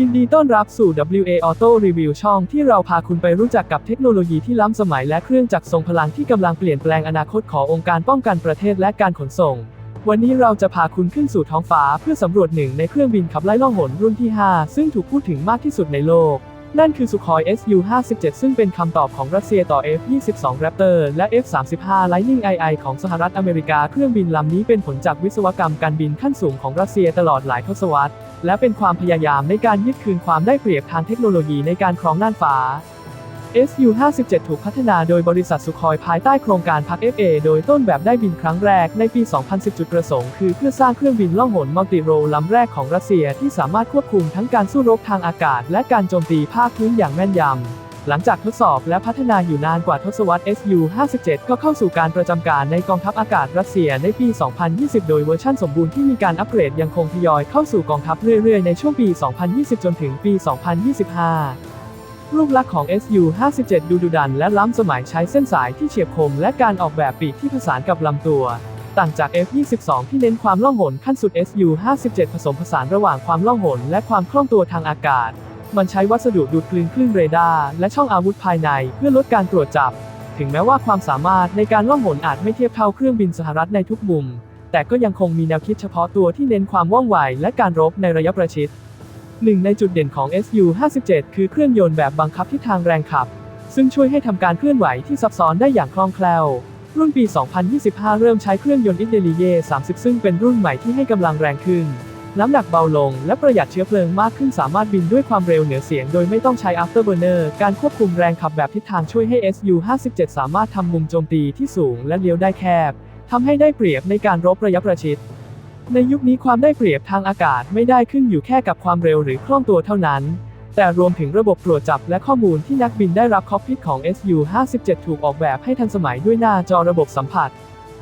ยินดีต้อนรับสู่ WA Auto Review ช่องที่เราพาคุณไปรู้จักกับเทคโนโลยีที่ล้ำสมัยและเครื่องจักรทรงพลังที่กำลังเปลี่ยนแปลงอนาคตขององค์การป้องกันประเทศและการขนส่ง วันนี้เราจะพาคุณขึ้นสู่ท้องฟ้าเพื่อสำรวจหนึ่งในเครื่องบินขับไล่ล่องหนรุ่นที่ 5 ซึ่งถูกพูดถึงมากที่สุดในโลก นั่นคือสุคอย Su-57 ซึ่งเป็นคำตอบของรัสเซียต่อ F-22 Raptor และ F-35 Lightning II ของสหรัฐอเมริกาเครื่องบินลำนี้เป็นผลจากวิศวกรรมการบินขั้นสูงของรัสเซียตลอดหลายทศวรรษ และเป็นความพยายามในการยึดคืนความได้เปรียบทางเทคโนโลยีในการครองน่านฟ้า Su-57 ถูกพัฒนาโดยบริษัทสุคอยภายใต้โครงการพัก FA โดยต้นแบบได้บินครั้งแรกในปี 2010 จุดประสงค์คือเพื่อสร้างเครื่องบินล่องหนมัลติโรลำแรกของรัสเซียที่สามารถควบคุมทั้งการสู้รบทางอากาศ และการโจมตีภาคพื้นอย่างแม่นยำ หลังจากทดสอบและพัฒนาอยู่นานกว่าทศวรรษ Su-57 ก็เข้าสู่การประจำการในกองทัพอากาศรัสเซียในปี 2020 โดยเวอร์ชั่นสมบูรณ์ที่มีการอัปเกรดยังคงทยอยเข้าสู่กองทัพเรื่อยๆ ในช่วงปี 2020 จนถึงปี 2025รูปลักษณ์ของ Su-57 ดูดุดันและล้ำสมัยใช้เส้นสายที่เฉียบคม และการออกแบบปีกที่ผสานกับลำตัว ต่างจาก F-22 ที่เน้นความล่องหนขั้นสุด Su-57 ผสมผสานระหว่างความล่องหนและความคล่องตัวทางอากาศ มันใช้วัสดุดูดกลืนคลื่นเรดาร์และช่องอาวุธภายในเพื่อลดการตรวจจับ ถึงแม้ว่าความสามารถในการล่องหนอาจไม่เทียบเท่าเครื่องบินสหรัฐในทุกมุม แต่ก็ยังคงมีแนวคิดเฉพาะตัวที่เน้นความว่องไวและการรบในระยะประชิดหนึ่งในจุดเด่นของ Su-57 คือเครื่องยนต์แบบบังคับทิศทางแรงขับ ซึ่งช่วยให้ทำการเคลื่อนไหวที่ซับซ้อนได้อย่างคล่องแคล่ว รุ่นปี 2025 เริ่มใช้เครื่องยนต์อินเดลีเย่30 ซึ่งเป็นรุ่นใหม่ที่ให้กำลังแรงขึ้น น้ำหนักเบาลงและประหยัดเชื้อเพลิงมากขึ้นสามารถบินด้วยความเร็วเหนือเสียงโดยไม่ต้องใช้ afterburner การควบคุมแรงขับแบบทิศทางช่วยให้ Su-57 สามารถทำมุมโจมตีที่สูงและเลี้ยวได้แคบทำให้ได้เปรียบในการรบระยะประชิด ในยุคนี้ความได้เปรียบทางอากาศไม่ได้ขึ้นอยู่แค่กับความเร็วหรือคล่องตัวเท่านั้น แต่รวมถึงระบบตรวจจับและข้อมูลที่นักบินได้รับคอกพิทของ Su-57 ถูกออกแบบให้ทันสมัยด้วยหน้าจอระบบสัมผัส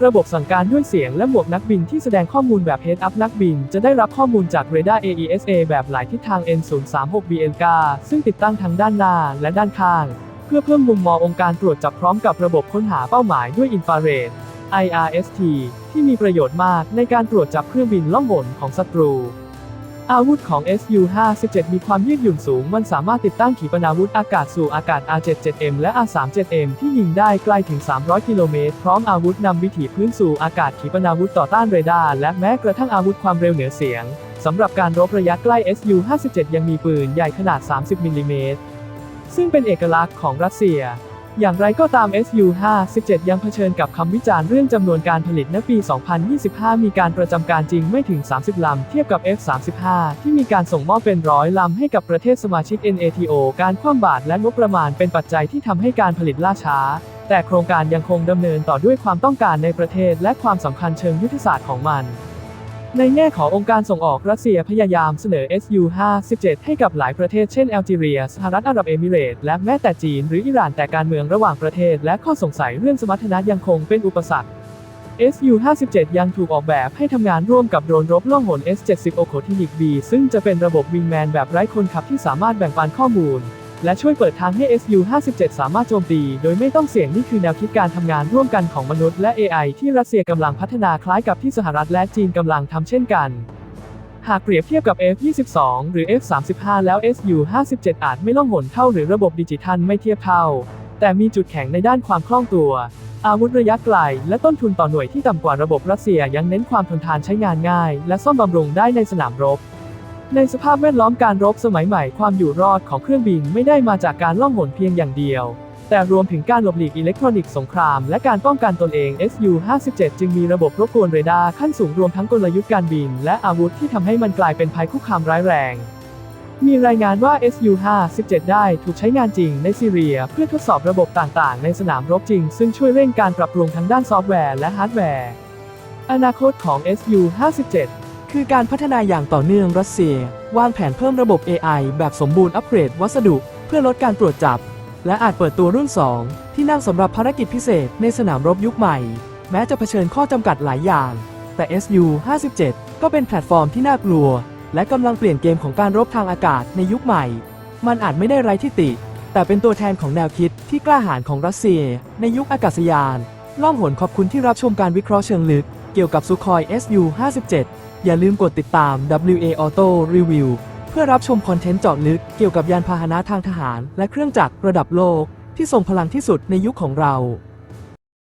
ระบบสั่งการด้วยเสียงและหมวกนักบินที่แสดงข้อมูลแบบ Head Up นักบิน จะได้รับข้อมูลจากเรดาร์ AESA แบบหลายทิศทาง N036BNK ซึ่งติดตั้งทั้งด้านหน้าและด้านข้าง เพื่อเพิ่มมุมมององค์การตรวจจับพร้อมกับระบบค้นหาเป้าหมายด้วยอินฟราเรด IRST ที่มีประโยชน์มากในการตรวจจับเครื่องบินล่องหนของศัตรู อาวุธของ Su-57 มีความยืดหยุ่นสูง มันสามารถติดตั้งขีปนาวุธอากาศสู่อากาศ R77M และ R37M ที่ยิงได้ไกลถึง 300 กิโลเมตร พร้อมอาวุธนำวิถีพื้นสู่อากาศขีปนาวุธต่อต้านเรดาร์และแม้กระทั่งอาวุธความเร็วเหนือเสียง สำหรับการรบระยะใกล้ Su-57 ยังมีปืนใหญ่ขนาด 30 มิลลิเมตร ซึ่งเป็นเอกลักษณ์ของรัสเซีย อย่างไรก็ตาม Su-57 ยังเผชิญกับคำวิจารณ์เรื่องจำนวนการผลิตณปี 2025 มีการประจำการจริงไม่ถึง 30 ลำ เทียบกับ F-35 ที่มีการส่งมอบเป็นร้อยลำให้กับประเทศสมาชิก NATO การคว่ำบาตรและงบประมาณเป็นปัจจัยที่ทำให้การผลิตล่าช้า แต่โครงการยังคงดำเนินต่อด้วยความต้องการในประเทศและความสำคัญเชิงยุทธศาสตร์ของมัน ในแง่ขององค์การส่งออกรัสเซียพยายามเสนอ Su-57 ให้กับหลายประเทศเช่นแอลจีเรีย สหรัฐอาหรับเอมิเรตและแม้แต่จีนหรืออิหร่านแต่การเมืองระหว่างประเทศ และข้อสงสัยเรื่องสมรรถนะยังคงเป็นอุปสรรค Su-57 ยังถูกออกแบบให้ทำงานร่วมกับโดรนรบล่องหน S-70 o c o t i n i c B ซึ่งจะเป็นระบบวิงแมนแบบไร้คนขับที่สามารถแบ่งปันข้อมูล และช่วยเปิดทางให้ Su-57 สามารถโจมตี โดยไม่ต้องเสี่ยงนี่คือแนวคิดการทำงานร่วมกันของมนุษย์และ AI ที่รัสเซียกำลังพัฒนาคล้ายกับที่สหรัฐและจีนกำลังทำเช่นกัน หากเปรียบเทียบกับ F-22 หรือ F-35 แล้ว Su-57 อาจไม่ล่องหนเท่าหรือระบบดิจิทัลไม่เทียบเท่า แต่มีจุดแข็งในด้านความคล่องตัว อาวุธระยะไกล และต้นทุนต่อหน่วยที่ต่ำกว่าระบบรัสเซียยังเน้นความทนทานใช้งานง่าย และซ่อมบำรุงได้ในสนามรบ ในสภาพแวดล้อมการรบสมัยใหม่ความอยู่รอดของเครื่องบินไม่ได้มาจากการล่องหนเพียงอย่างเดียว แต่รวมถึงการหลบหลีกอิเล็กทรอนิกส์สงครามและการป้องกันตนเอง Su-57 จึงมีระบบรบกวนเรดาร์ขั้นสูงรวมทั้งกลยุทธ์การบิน และอาวุธที่ทำให้มันกลายเป็นภัยคุกคามร้ายแรง มีรายงานว่า Su-57 ได้ถูกใช้งานจริงในซีเรีย เพื่อทดสอบระบบต่างๆ ในสนามรบจริง ซึ่งช่วยเร่งการปรับปรุงทั้งด้านซอฟต์แวร์และฮาร์ดแวร์อนาคตของ Su-57 คือการพัฒนาอย่างต่อเนื่องรัสเซีย วางแผนเพิ่มระบบ AI แบบสมบูรณ์อัปเกรดวัสดุ เพื่อลดการตรวจจับ และอาจเปิดตัวรุ่น 2 ที่นั่งสำหรับภารกิจพิเศษในสนามรบยุคใหม่ แม้จะเผชิญข้อจำกัดหลายอย่าง แต่ Su-57 ก็เป็นแพลตฟอร์มที่น่ากลัว และกำลังเปลี่ยนเกมของการรบทางอากาศในยุคใหม่ มันอาจไม่ได้ไร้ที่ติ แต่เป็นตัวแทนของแนวคิดที่กล้าหาญของรัสเซีย ในยุคอากาศยาน ล่องหนขอบคุณที่รับชมการวิเคราะห์เชิงลึก เกี่ยวกับสุคอย Su-57 อย่าลืมกดติดตาม WA Auto Review เพื่อรับชมคอนเทนต์เจาะลึกเกี่ยวกับยานพาหนะทางทหาร และเครื่องจักรระดับโลกที่ทรงพลังที่สุดในยุคของเรา